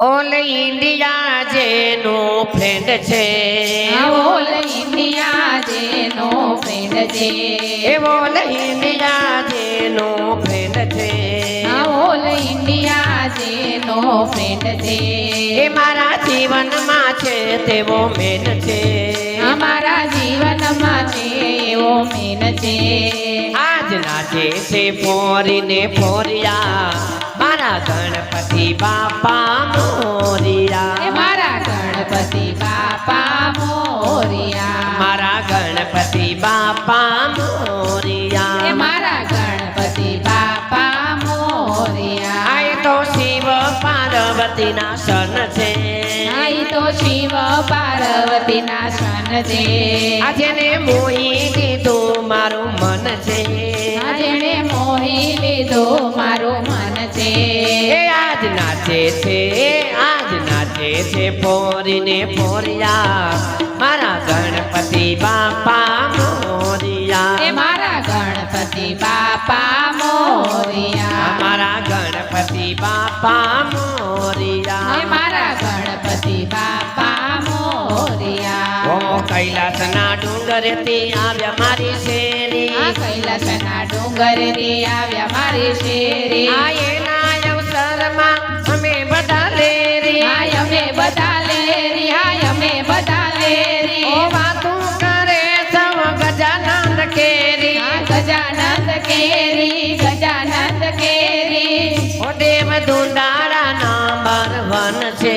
All India જેનો friend છે. All India જેનો ફ્રેન્ડ છે. એ ઓલ ઇન્ડિયા જેનો ફ્રેન્ડ છે. ઓલ ઇન્ડિયા જેનો ફ્રેન્ડ છે. એ મારા જીવનમાં છે તેવો મેન છે. અમારા જીવનમાં છે એવો મેન છે. આજના જે છે ફોરીને ફોરિયા. મારા ગણપતિ બાપા મોરિયા. મારા ગણપતિ બાપા મોરિયા. મારા ગણપતિ બાપા મોરિયા. મારા ગણપતિ બાપા મોરિયા. આય તો શિવ પાર્વતીના સન છે. આય તો શિવ પાર્વતીના સન છે. આજે ને મોહી દીધું મારું મન છે. આજે મોહી લીધું મારું છે પોરીને પોરિયા. મારા ગણપતિ બાપા એ મોરિયા મારા ગણપતિ બાપા મોરિયા. મારા ગણપતિ બાપા એ મોરિયા મારા ગણપતિ બાપા મોરિયા. ઓ કૈલાસના ડુંગરથી આવ્યા મારી શેરી. કૈલાસના ડુંગરથી આવ્યા મારી શેરી. છે.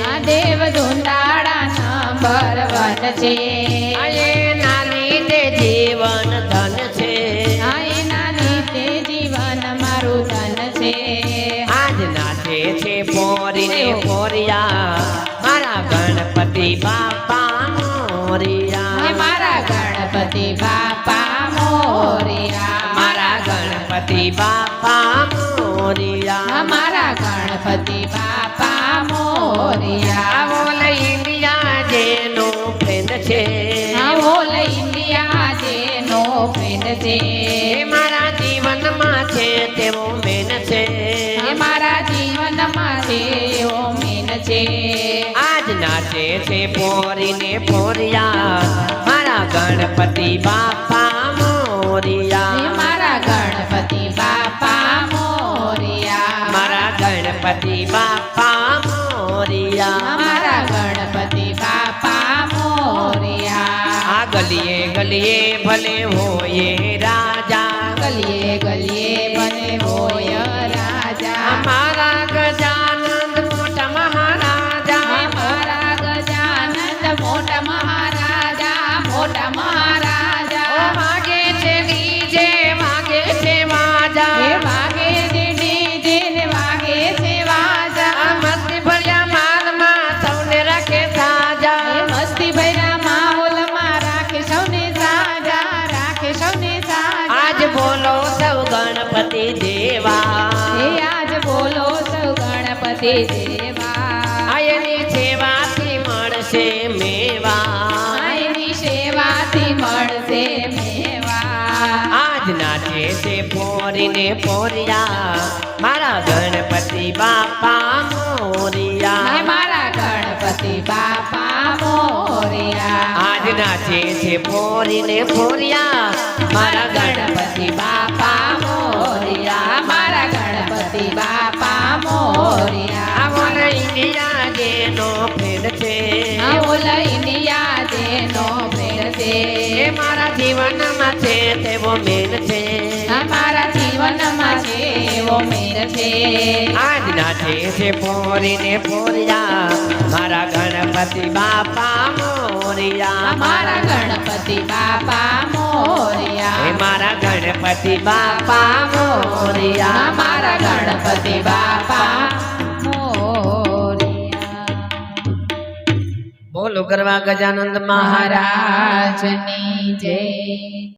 આ દેવ ધુંડાળા નંબર વન છે. આ નાની તે જીવન ધન છે. આ નાની તે જીવન મારું ધન છે. આજ નાચે છે પોરીને પોરિયા મારા ગણપતિ બાપા મોરિયા. મારા ગણપતિ બાપા મોરિયા. મારા ગણપતિ બાપા મોરિયા. મારા ગણપતિ બાપા મોરિયા ઓલ ઇન્ડિયા જેનો ફ્રેન્ડ છે ઓલ ઇન્ડિયા જેનો ફ્રેન્ડ છે મારા જીવનમાં છે તેવો મેન છે મારા જીવનમાં છે એવો મેન છે આજ નાચે છે પોરીને પોરિયા મોરિયા. મારા ગણપતિ બાપા મોરિયા. આ ગલીએ ગલીએ ભલે હોયે રાજા. ગલીએ ગણપતિ દેવા આયની સેવાથી મળશે મેવા. સેવાથી મળશે મેવા. આજના છે પોરીને પોરિયા. મારા ગણપતિ બાપા મોરિયા. મારા ગણપતિ બાપા મોરિયા. આજના છે પોરીને પોરિયા. મારા ગણપતિ બાપા જીવનમાં છે તેવો મેન છે અમારા જીવનમાં છે એવો મેર છે આજ નાચે છે પોરીને પોરિયા મારા ગણપતિ બાપા મોરિયા અમારા ગણપતિ બાપા મોરિયા એ મારા ગણપતિ બાપા મોરિયા અમારા ગણપતિ બાપા મોરિયા બોલો કરવા ગજાનંદ મહારાજ મહારાજની જય